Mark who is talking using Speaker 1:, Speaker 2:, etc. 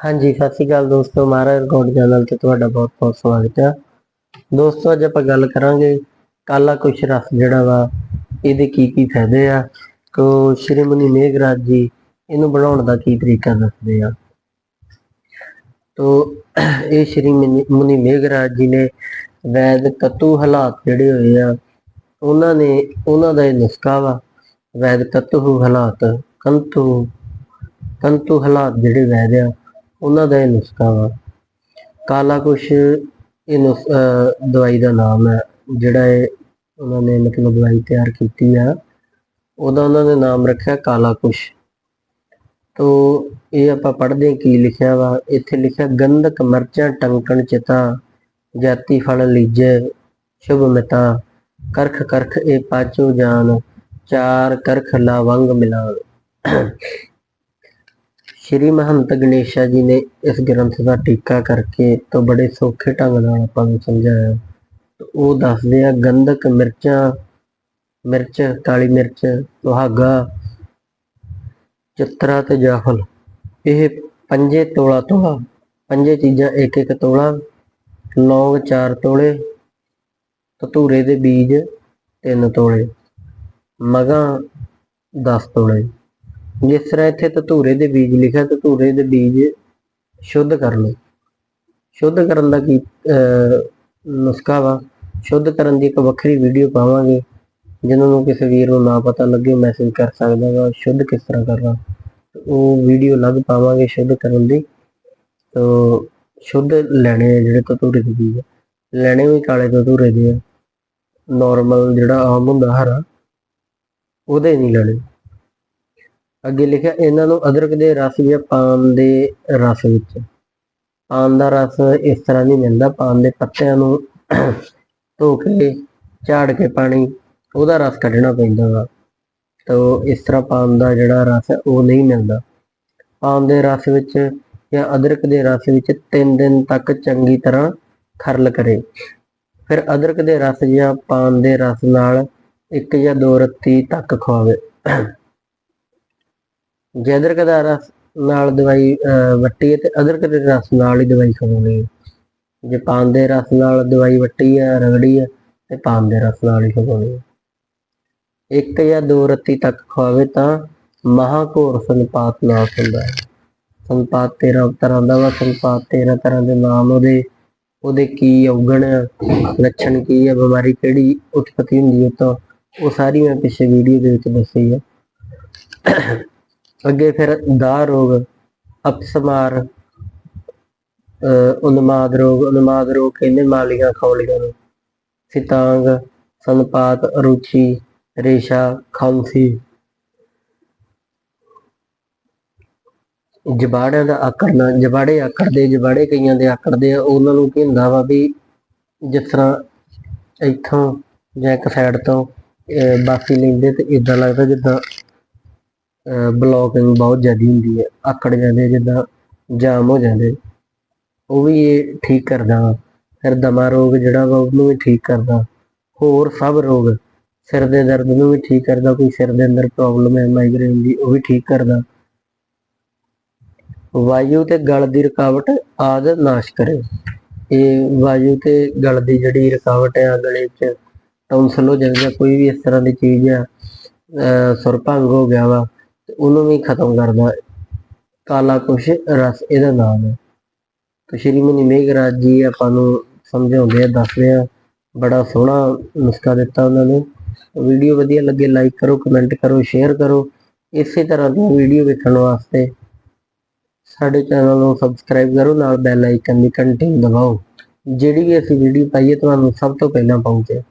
Speaker 1: ਹਾਂਜੀ, ਸਤਿ ਸ਼੍ਰੀ ਅਕਾਲ ਦੋਸਤੋ, ਮਾਰਾ ਰਿਕਾਰਡ ਚੈਨਲ ਤੇ ਤੁਹਾਡਾ ਬਹੁਤ ਬਹੁਤ ਸਵਾਗਤ ਹੈ। ਦੋਸਤੋ, ਅੱਜ ਆਪਾਂ ਗੱਲ ਕਰਾਂਗੇ ਕਾਲਾ ਕੁਛ ਰਸ ਜਿਹੜਾ ਵਾ, ਇਹਦੇ ਕੀ ਕੀ ਫਾਇਦੇ ਆ, ਕੋ ਸ਼੍ਰੀ ਮੁਨੀ ਮੇਘਰਾਜ ਜੀ ਇਹਨੂੰ ਬਣਾਉਣ ਦਾ ਕੀ ਤਰੀਕਾ ਦੱਸਦੇ ਆ। ਤੋ, ਇਹ ਸ਼੍ਰੀ ਮੁਨੀ ਮੁਨੀ ਮੇਘਰਾਜ ਜੀ ਨੇ ਵੈਦ ਤਤੂ ਹਾਲਾਤ ਜਿਹੜੇ ਹੋਏ ਆ, ਉਹਨਾਂ ਨੇ, ਉਹਨਾਂ ਦਾ ਇਹ ਨੁਸਖਾ ਵਾ, ਵੈਦ ਤਤੂ ਹਾਲਾਤ, ਕੰਤੂ ਕੰਤੂ ਹਾਲਾਤ ਜਿਹੜੇ ਵੈਦ ਆ ਉਹਨਾਂ ਦਾ ਇਹ ਨੁਸਖਾ ਵਾ। ਕਾਲਾ ਕੁਸ਼ ਇਹ ਨੁਸ ਦਵਾਈ ਦਾ ਨਾਮ ਹੈ, ਜਿਹੜਾ ਇਹ ਉਹਨਾਂ ਨੇ ਮਤਲਬ ਦਵਾਈ ਤਿਆਰ ਕੀਤੀ ਆ। ਉਹਦਾ ਉਹਨਾਂ ਨੇ ਨਾਮ ਰੱਖਿਆ ਕਾਲਾ ਕੁਸ਼ ਤੋ ਇਹ ਆਪਾਂ ਪੜ੍ਹਦੇ ਹਾਂ ਕੀ ਲਿਖਿਆ ਵਾ। ਇੱਥੇ ਲਿਖਿਆ, ਗੰਧਕ ਮਰਚਾਂ ਟੰਕਣ ਚਿਤਾ, ਜਾਤੀ ਫਲ ਲੀਜੈ, ਸ਼ੁਭ ਮਿਤਾ, ਕਰਖ ਕਰਖ ਇਹ ਪਾਚੋ ਜਾਨ, ਚਾਰ ਕਰਖ ਲਾਵੰਗ ਮਿਲਾਨ। ਸ਼੍ਰੀ ਮਹੰਤ ਗਣੇਸ਼ਾ ਜੀ ਨੇ ਇਸ ਗ੍ਰੰਥ ਦਾ ਟੀਕਾ ਕਰਕੇ ਤੋਂ ਬੜੇ ਸੌਖੇ ਢੰਗ ਨਾਲ ਆਪਾਂ ਨੂੰ ਸਮਝਾਇਆ। ਉਹ ਦੱਸਦੇ ਆ, ਗੰਧਕ, ਮਿਰਚਾਂ, ਮਿਰਚ, ਕਾਲੀ ਮਿਰਚ, ਸੁਹਾਗਾ, ਚਿੱਤਰਾ ਤੇ ਜਾਫਲ ਇਹ ਪੰਜੇ ਤੋਲਾ ਤੋਲਾ, ਪੰਜੇ ਚੀਜ਼ਾਂ, ਇੱਕ ਇੱਕ ਤੋਲਾ ਲੌਂਗ ਚਾਰ ਤੋਲੇ, ਧਤੂਰੇ ਦੇ ਬੀਜ, ਤਿੰਨ ਤੋਲੇ, ਮਗਾਂ 10 ਤੋਲੇ। ਜਿਸ ਤਰ੍ਹਾਂ ਇੱਥੇ ਧਤੂਰੇ ਦੇ ਬੀਜ ਲਿਖਿਆ, ਧਤੂਰੇ ਦੇ ਬੀਜ ਸ਼ੁੱਧ ਕਰ ਲਓ ਸ਼ੁੱਧ ਕਰਨ ਦਾ ਕੀ ਨੁਸਖਾ ਵਾ? ਸ਼ੁੱਧ ਕਰਨ ਦੀ ਇੱਕ ਵੱਖਰੀ ਵੀਡੀਓ ਪਾਵਾਂਗੇ, ਜਿਹਨਾਂ ਨੂੰ ਕਿਸੇ ਵੀਰ ਨੂੰ ਨਾ ਪਤਾ ਲੱਗੇ ਮੈਸੇਜ ਕਰ ਸਕਦਾ ਵਾ, ਸ਼ੁੱਧ ਕਿਸ ਤਰ੍ਹਾਂ ਕਰਨਾ। ਉਹ ਵੀਡੀਓ ਅਲੱਗ ਪਾਵਾਂਗੇ ਸ਼ੁੱਧ ਕਰਨ ਦੀ। ਤੋ, ਸ਼ੁੱਧ ਲੈਣੇ ਆ ਜਿਹੜੇ ਧਤੂਰੇ ਦੇ ਬੀਜ। ਲੈਣੇ ਵੀ ਕਾਲੇ ਧਤੂਰੇ ਦੇ ਆ। ਨਾਰਮਲ ਜਿਹੜਾ ਆਮ ਹੁੰਦਾ ਹਰਾ, ਉਹਦੇ ਨਹੀਂ ਲੈਣੇ। ਅੱਗੇ ਲਿਖਿਆ, ਇਹਨਾਂ ਨੂੰ ਅਦਰਕ ਦੇ ਰਸ ਜਾਂ ਪਾਨ ਦੇ ਰਸ ਵਿੱਚ। ਪਾਨ ਦਾ ਰਸ ਇਸ ਤਰ੍ਹਾਂ ਨਹੀਂ ਮਿਲਦਾ, ਪਾਨ ਦੇ ਪੱਤਿਆਂ ਨੂੰ ਧੋ ਕੇ, ਝਾੜ ਕੇ ਪਾਣੀ, ਉਹਦਾ ਰਸ ਕੱਢਣਾ ਪੈਂਦਾ ਵਾ। ਤਾਂ ਇਸ ਤਰ੍ਹਾਂ ਪਾਨ ਦਾ ਜਿਹੜਾ ਰਸ ਹੈ, ਉਹ ਨਹੀਂ ਮਿਲਦਾ। ਪਾਨ ਦੇ ਰਸ ਵਿੱਚ ਜਾਂ ਅਦਰਕ ਦੇ ਰਸ ਵਿੱਚ 3 ਦਿਨ ਤੱਕ ਚੰਗੀ ਤਰ੍ਹਾਂ ਖਰਲ ਕਰੇ। ਫਿਰ ਅਦਰਕ ਦੇ ਰਸ ਜਾਂ ਪਾਨ ਦੇ ਰਸ ਨਾਲ ਇੱਕ ਜਾਂ ਦੋ ਰੱਤੀ ਤੱਕ ਖਵਾਵੇ। ਜੇ ਅਦਰਕ ਦਾ ਰਸ ਨਾਲ ਦਵਾਈ ਅਹ, ਵੱਟੀ ਹੈ ਤੇ ਅਦਰਕ ਦੇ ਰਸ ਨਾਲ ਹੀ ਦਵਾਈ ਖਵਾਉਣੀ ਹੈ ਜੇ ਪਾਨ ਦੇ ਰਸ ਨਾਲ ਦਵਾਈ ਵੱਟੀ ਹੈ ਰਗੜੀ ਹੈ ਤੇ ਪਾਨ ਦੇ ਰਸ ਨਾਲ ਹੀ ਖਵਾਉਣੀ ਹੈ ਇੱਕ ਜਾਂ ਦੋ ਰੱਤੀ ਤੱਕ ਖਵਾਵੇ ਤਾਂ ਮਹਾਘੋਰ ਸੰਪਾਤ ਨਾਸ ਹੁੰਦਾ ਹੈ। ਸੰਪਾਤ 13 ਤਰ੍ਹਾਂ ਦਾ ਵਾ ਸੰਪਾਤ 13 ਤਰ੍ਹਾਂ ਦੇ ਨਾਮ ਉਹਦੇ ਉਹਦੇ ਕੀ ਔਗਣ ਲੱਛਣ ਕੀ ਹੈ ਬਿਮਾਰੀ ਕਿਹੜੀ ਉਤਪਤੀ ਹੁੰਦੀ ਹੈ ਤਾਂ ਉਹ ਸਾਰੀ ਮੈਂ ਪਿਛੇ ਵੀਡੀਓ ਦੇ ਵਿੱਚ ਦੱਸੀ ਹੈ। ਅੱਗੇ ਫਿਰ ਦਾ ਰੋਗ, ਅਪਸਮਾਰ, ਅਹ ਉਨਮਾਦ ਰੋਗ ਉਨਮਾਦ ਰੋਗ ਕਹਿੰਦੇ ਮਾਲੀਆਂ ਖੌਲੀਆਂ ਨੂੰ। ਸਿਤਾਂਗ, ਸੰਪਾਤ, ਅਰੁਚੀ, ਰੇਸ਼ਾ, ਖਾਂਸੀ। ਜਬਾੜਿਆਂ ਦਾ ਆਕੜਨਾ ਜਬਾੜੇ ਆਕੜਦੇ, ਜਬਾੜੇ ਕਈਆਂ ਦੇ ਆਕੜਦੇ ਆ, ਉਹਨਾਂ ਨੂੰ ਕੀ ਹੁੰਦਾ ਵਾ ਵੀ ਜਿਸ ਤਰ੍ਹਾਂ ਇੱਥੋਂ ਜਾਂ ਇੱਕ ਸਾਈਡ ਤੋਂ, ਅਹ ਬਾਸੀ ਲੈਂਦੇ ਤੇ ਇਦਾਂ ਲੱਗਦਾ ਜਿੱਦਾਂ ਬਲੌਕਿੰਗ ਬਹੁਤ ਜ਼ਿਆਦਾ ਹੁੰਦੀ ਹੈ, ਆਕੜ ਜਾਂਦੇ ਜਿੱਦਾਂ ਜਾਮ ਹੋ ਜਾਂਦੇ। ਉਹ ਵੀ ਇਹ ਠੀਕ ਕਰਦਾ ਵਾ। ਫਿਰ ਦਮਾ ਰੋਗ ਜਿਹੜਾ ਵਾ ਉਹਨੂੰ ਵੀ ਠੀਕ ਕਰਦਾ। ਹੋਰ ਸਭ ਰੋਗ, ਸਿਰ ਦੇ ਦਰਦ ਨੂੰ ਵੀ ਠੀਕ ਕਰਦਾ, ਕੋਈ ਸਿਰ ਦੇ ਅੰਦਰ ਪ੍ਰੋਬਲਮ ਹੈ ਮਾਈਗ੍ਰੇਨ ਦੀ ਉਹ ਵੀ ਠੀਕ ਕਰਦਾ। ਵਾਯੂ ਤੇ ਗਲ ਦੀ ਰੁਕਾਵਟ ਆਦ ਨਾਸ਼ ਕਰੇ। ਇਹ ਵਾਯੂ ਤੇ ਗਲ ਦੀ ਜਿਹੜੀ ਰੁਕਾਵਟ ਹੈ ਗਲੇ 'ਚ ਟੌਂਸਲ ਹੋ ਜਾਂਦਾ ਜਾਂ ਕੋਈ ਵੀ ਇਸ ਤਰ੍ਹਾਂ ਦੀ ਚੀਜ਼ ਆ, ਅਹ ਸੁਰਭੰਗ ਹੋ ਗਿਆ ਵਾ। ਤੇ ਉਹਨੂੰ ਵੀ ਖਤਮ ਕਰਦਾ। ਕਾਲਾ ਕੁਸ਼ ਰਸ ਇਹਦਾ ਨਾਮ ਹੈ। ਤੇ ਸ਼੍ਰੀ ਮੁਨੀ ਮੇਘਰਾਜ ਜੀ ਆਪਾਂ ਨੂੰ ਸਮਝਾਉਂਦੇ ਆ, ਦੱਸਦੇ ਆ। ਬੜਾ ਸੋਹਣਾ ਨੁਸਖਾ ਦਿੱਤਾ ਉਹਨਾਂ ਨੇ। ਵੀਡੀਓ ਵਧੀਆ ਲੱਗੇ ਲਾਈਕ ਕਰੋ ਕਮੈਂਟ ਕਰੋ ਸ਼ੇਅਰ ਕਰੋ। ਇਸੇ ਤਰ੍ਹਾਂ ਦੀ ਵੀਡੀਓ ਵੇਖਣ ਵਾਸਤੇ ਸਾਡੇ ਚੈਨਲ ਨੂੰ ਸਬਸਕ੍ਰਾਈਬ ਕਰੋ, ਨਾਲ ਬੈਲ ਆਈਕਨ ਦੀ ਘੰਟੀ ਨੂੰ ਦਬਾਓ। ਜਿਹੜੀ ਵੀ ਅਸੀਂ ਵੀਡੀਓ ਪਾਈਏ, ਤੁਹਾਨੂੰ ਸਭ ਤੋਂ ਪਹਿਲਾਂ ਪਹੁੰਚੇ।